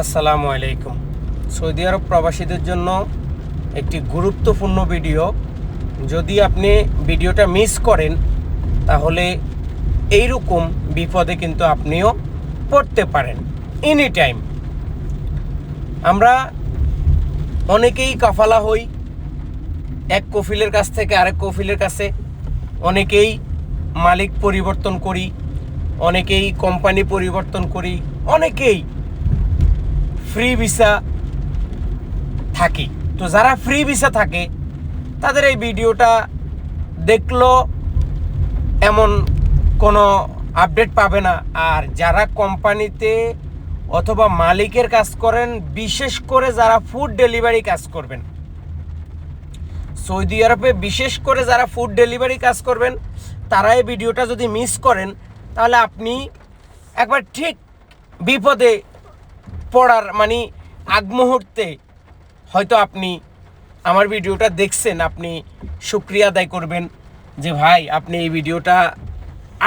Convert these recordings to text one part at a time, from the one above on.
আসসালামু আলাইকুম। সৌদি আরব প্রবাসীদের জন্য একটি গুরুত্বপূর্ণ ভিডিও। যদি আপনি ভিডিওটা মিস করেন, তাহলে এইরকম বিপদে কিন্তু আপনিও পড়তে পারেন। এনি টাইম আমরা অনেকেই কাফালা হই, এক কফিলের কাছ থেকে আরেক কফিলের কাছে। অনেকেই মালিক পরিবর্তন করি, অনেকেই কোম্পানি পরিবর্তন করি, অনেকেই ফ্রি ভিসা থাকি। তো যারা ফ্রি ভিসা থাকে, তাদের এই ভিডিওটা দেখল এমন কোনো আপডেট পাবে না। আর যারা কোম্পানিতে অথবা মালিকের কাজ করেন, বিশেষ করে যারা ফুড ডেলিভারি কাজ করবেন। সৌদি আরবে বিশেষ করে যারা ফুড ডেলিভারি কাজ করবেন, তারা এই ভিডিওটা যদি মিস করেন, তাহলে আপনি একবার ঠিক বিপদে পড়ার মানে আগ মুহূর্তে হয়তো আপনি আমার ভিডিওটা দেখছেন, আপনি শুক্রিয়া আদায় করবেন যে ভাই, আপনি এই ভিডিওটা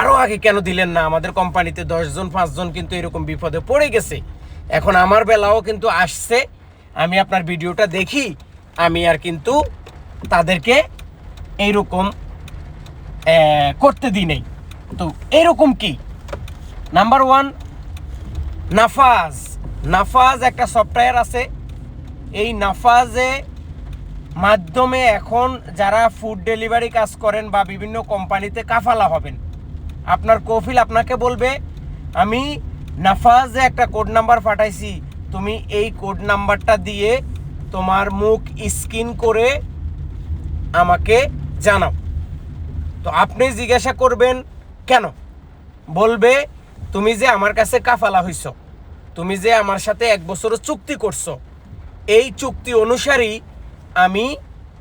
আরও আগে কেন দিলেন না? আমাদের কোম্পানিতে দশজন, পাঁচজন কিন্তু এরকম বিপদে পড়ে গেছে। এখন আমার বেলাও কিন্তু আসছে। আমি আপনার ভিডিওটা দেখি, আমি আর কিন্তু তাদেরকে এইরকম করতে দিই নেই। তো এরকম কি? Number one নাফাজ। নাফাজ একটা সফটওয়্যার আছে। এই নাফাজে মাধ্যমে এখন যারা ফুড ডেলিভারি কাজ করেন বা বিভিন্ন কোম্পানিতে কাফালা হবেন, আপনার কফিল আপনাকে বলবে, আমি নাফাজে একটা কোড নাম্বার পাঠাইছি, তুমি এই কোড নাম্বারটা দিয়ে তোমার মুখ স্কিন করে আমাকে জানাও। তো আপনি জিজ্ঞাসা করবেন, কেন? বলবে, তুমি যে আমার কাছে কাফালা হইছ। তুমি যে আমার সাথে এক বছরের চুক্তি করছ, এই চুক্তি অনুসারেই আমি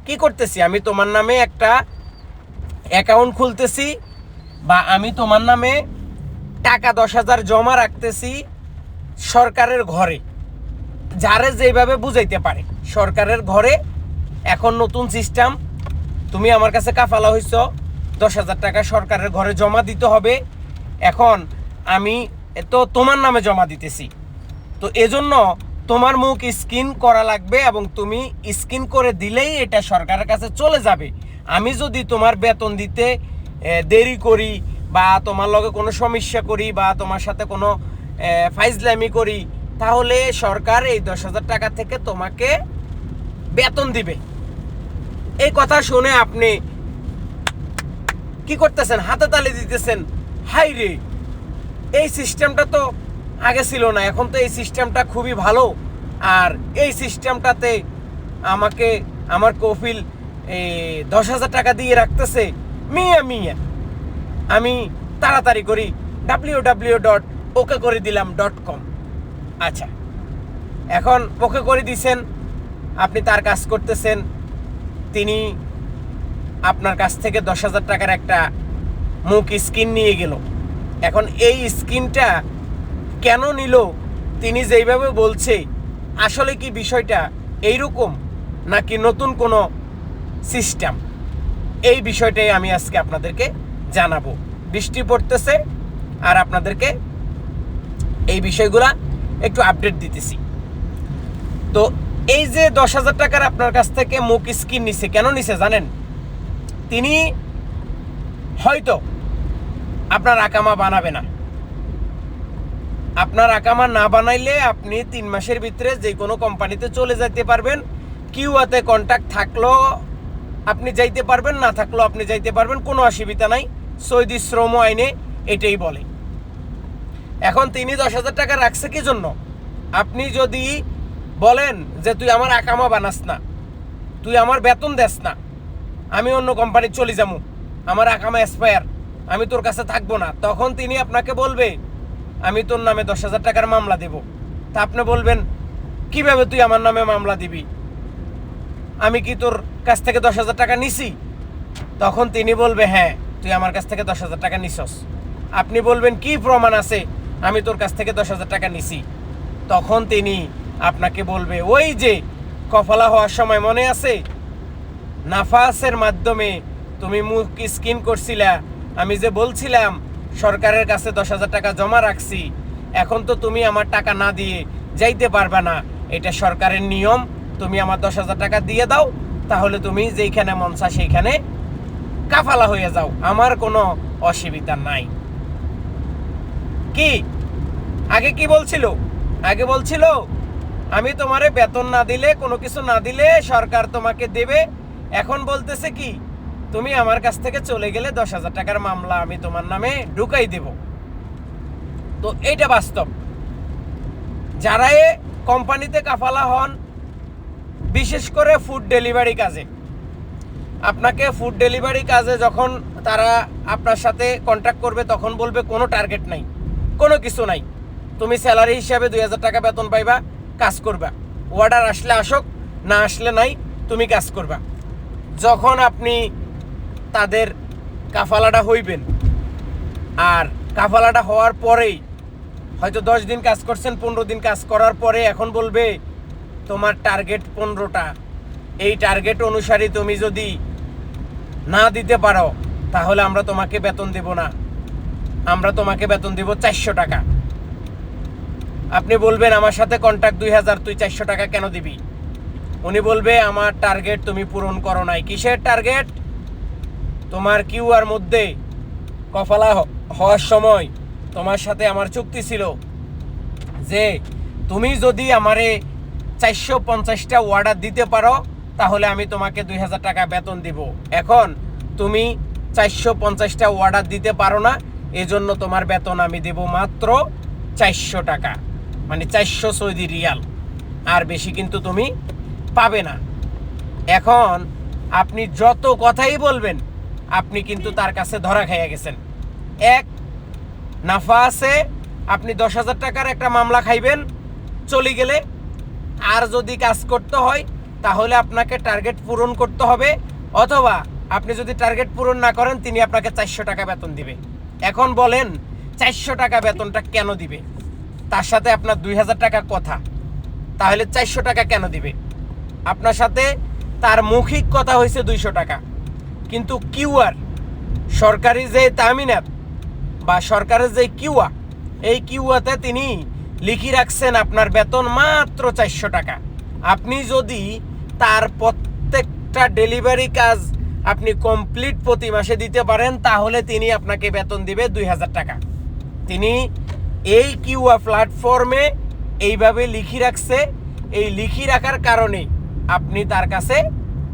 কি করতেছি? আমি তোমার নামে একটা অ্যাকাউন্ট খুলতেছি বা আমি তোমার নামে টাকা দশ হাজার জমা রাখতেছি সরকারের ঘরে। যারে যেভাবে বুঝাইতে পারে, সরকারের ঘরে এখন নতুন সিস্টেম তুমি আমার কাছে কাফালা হইছ, দশ হাজার টাকা সরকারের ঘরে জমা দিতে হবে। এখন আমি তো তোমার নামে জমা দিতেছি। তো এজন্য তোমার মুখ স্কিন করা লাগবে এবং তুমি স্কিন করে দিলেই এটা সরকারের কাছে চলে যাবে। আমি যদি তোমার বেতন দিতে দেরি করি বা তোমার লগে কোনো সমস্যা করি বা তোমার সাথে কোনো ফাইজলামি করি, তাহলে সরকার এই দশ হাজার টাকা থেকে তোমাকে বেতন দিবে। এই কথা শুনে আপনি কি করতেছেন? হাতে তালি দিতেছেন? হাই রে! এই সিস্টেমটা তো আগে ছিল না, এখন তো এই সিস্টেমটা খুবই ভালো। আর এই সিস্টেমটাতে আমাকে, আমার কফিল দশ হাজার টাকা দিয়ে রাখতেছে। মিয়া মিয়া। আমি তাড়াতাড়ি করি ডাব্লিউ ডাব্লিউ ডট ওকে করে দিলাম ডট কম আচ্ছা এখন ওকে করে দিছেন, আপনি তার কাজ করতেছেন। তিনি আপনার কাছ থেকে দশ হাজার টাকার একটা মুখ স্কিন নিয়ে গেল। এখন এই স্কিনটা কেন নিল? তিনি যেইভাবে বলছে, আসলে কি বিষয়টা এইরকম নাকি নতুন কোনো সিস্টেম এই বিষয়টাই আমি আজকে আপনাদেরকে জানাব। বৃষ্টি পড়তেছে আর আপনাদেরকে এই বিষয়গুলা একটু আপডেট দিতেছি। তো এই যে দশ হাজার টাকার আপনার কাছ থেকে মুখ স্কিন নিছে, কেন নিছে জানেন? তিনি হয়তো আপনার আকামা বানাবে না। আপনার আকামা না বানাইলে আপনি তিন মাসের ভিতরে যে কোনো কোম্পানিতে চলে যেতে পারবেন। কিউআতে কন্ট্যাক্ট থাকলেও আপনি যাইতে পারবেন, না থাকলেও আপনি যাইতে পারবেন, কোনো অসুবিধা নাই। সৌদি শ্রম আইনে এটাই বলে। এখন তিনি দশ হাজার টাকা রাখছে কি জন্য আপনি যদি বলেন যে, তুই আমার আকামা বানাস না, তুই আমার বেতন দেস না, আমি অন্য কোম্পানি চলে যাব, আমার আকামা এক্সপায়ার আমি তোর কাছে থাকব না। তখন তিনি আপনাকে বলবে আমি তোর নামে দশ হাজার টাকার মামলা দেব। তা আপনি বলবেন, কীভাবে তুই আমার নামে মামলা দিবি? আমি কি তোর কাছ থেকে দশ হাজার টাকা নিছি? তখন তিনি বলবে হ্যাঁ তুই আমার কাছ থেকে দশ হাজার টাকা নিছস। আপনি বলবেন, কি প্রমাণ আছে? আমি তোর কাছ থেকে দশ হাজার টাকা নিছি। তখন তিনি আপনাকে বলবে, ওই যে কফলা হওয়ার সময় মনে আছে? নাফাসের মাধ্যমে তুমি মুখ স্কিন করছিলা। আমি যে বলছিলাম সরকারের কাছে দশ হাজার টাকা জমা রাখছি। এখন তো তুমি আমার টাকা না দিয়ে যাইতে পারবে না। এটা সরকারের নিয়ম। তুমি আমার দশ হাজার টাকা দিয়ে দাও, তাহলে তুমি যেইখানে মনসা সেইখানে কাফালা হয়ে যাও। আমার কোনো অসুবিধা নাই। কি? আগে কি বলছিল? আগে বলছিল, আমি তোমারে বেতন না দিলে, কোনো কিছু না দিলে সরকার তোমাকে দেবে। এখন বলতেছে কি তুমি আমার কাছ থেকে চলে গেলে দশ হাজার টাকার মামলা আমি তোমার নামে ঢুকাই দেব। তো এইটা বাস্তব। যারা কোম্পানিতে কাফালা হন, বিশেষ করে ফুড ডেলিভারি কাজে। আপনাকে ফুড ডেলিভারি কাজে যখন তারা আপনার সাথে কন্ট্যাক্ট করবে, তখন বলবে কোনো টার্গেট নাই, কোনো কিছু নাই। তুমি স্যালারি হিসাবে দুই হাজার টাকা বেতন পাইবা, কাজ করবা। অর্ডার আসলে আসুক, না আসলে নাই, তুমি কাজ করবা। যখন আপনি তাদের কাফালাটা হইবেন। আর কাফালাটা হওয়ার পরেই হয়তো দশ দিন কাজ করছেন, পনেরো দিন কাজ করার পরে এখন বলবে, তোমার টার্গেট পনেরোটা। এই টার্গেট অনুসারে তুমি যদি না দিতে পারো, তাহলে আমরা তোমাকে বেতন দেব না। আমরা তোমাকে বেতন দেব চারশো টাকা। আপনি বলবেন, আমার সাথে কন্ট্যাক্ট দুই হাজার, তুই চারশো টাকা কেন দিবি? উনি বলবে, আমার টার্গেট তুমি পূরণ করো নাই। কিসের টার্গেট তোমার কিউআর মধ্যে কফালা হওয়ার সময় তোমার সাথে আমার চুক্তি ছিল যে তুমি যদি আমারে চারশো পঞ্চাশটা অর্ডার দিতে পারো, তাহলে আমি তোমাকে দুই হাজার টাকা বেতন দিব। এখন তুমি চারশো পঞ্চাশটা অর্ডার দিতে পারো না, এজন্য তোমার বেতন আমি দেব মাত্র চারশো টাকা মানে চারশো সৌদি রিয়াল। আর বেশি কিন্তু তুমি পাবে না। এখন আপনি যত কথাই বলবেন আপনি কিন্তু তার কাছে ধরা খাইয়া গেছেন। এক, নাফা আছে, আপনি দশ হাজার টাকার একটা মামলা খাইবেন, চলে গেলে। আর যদি কাজ করতে হয়, তাহলে আপনাকে টার্গেট পূরণ করতে হবে, অথবা আপনি যদি টার্গেট পূরণ না করেন, তিনি আপনাকে চারশো টাকা বেতন দিবে। এখন বলেন, চারশো টাকা বেতনটা কেন দিবে? তার সাথে আপনার দুই হাজার টাকা কথা। তাহলে চারশো টাকা কেন দিবে? আপনার সাথে তার মৌখিক কথা হয়েছে দুইশো টাকা। কিন্তু কিউআর সরকারি যে তামিনাত বা সরকারের যে কিউয়া এই কিউয়াতে তিনি লিখি রাখছেন আপনার বেতন মাত্র চারশো টাকা। আপনি যদি তার প্রত্যেকটা ডেলিভারি কাজ আপনি কমপ্লিট প্রতি মাসে দিতে পারেন, তাহলে তিনি আপনাকে বেতন দিবে দুই হাজার টাকা। তিনি এই কিউয়া প্ল্যাটফর্মে এইভাবে লিখি রাখছে। এই লিখি রাখার কারণে আপনি তার কাছে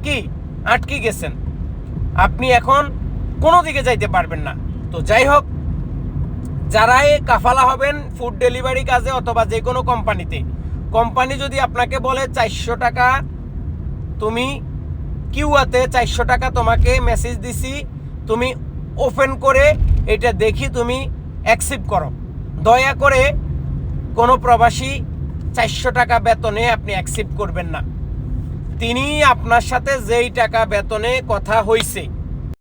কি? আটকে গেছেন। আপনি এখন কোনো দিকে যাইতে পারবেন না। তো যাই হোক যারা কাফালা হবেন ফুড ডেলিভারি কাজে অথবা যে কোনো কোম্পানিতে কোম্পানি যদি আপনাকে বলে চারশো টাকা, তুমি কিউয়াতে চারশো টাকা তোমাকে মেসেজ দিছি, তুমি ওপেন করে এটা দেখি তুমি অ্যাকসেপ্ট করো। দয়া করে কোনো প্রবাসী চারশো টাকা বেতনে আপনি অ্যাকসেপ্ট করবেন না। তিনি আপনার সাথে যেই টাকা বেতনে কথা হইছে।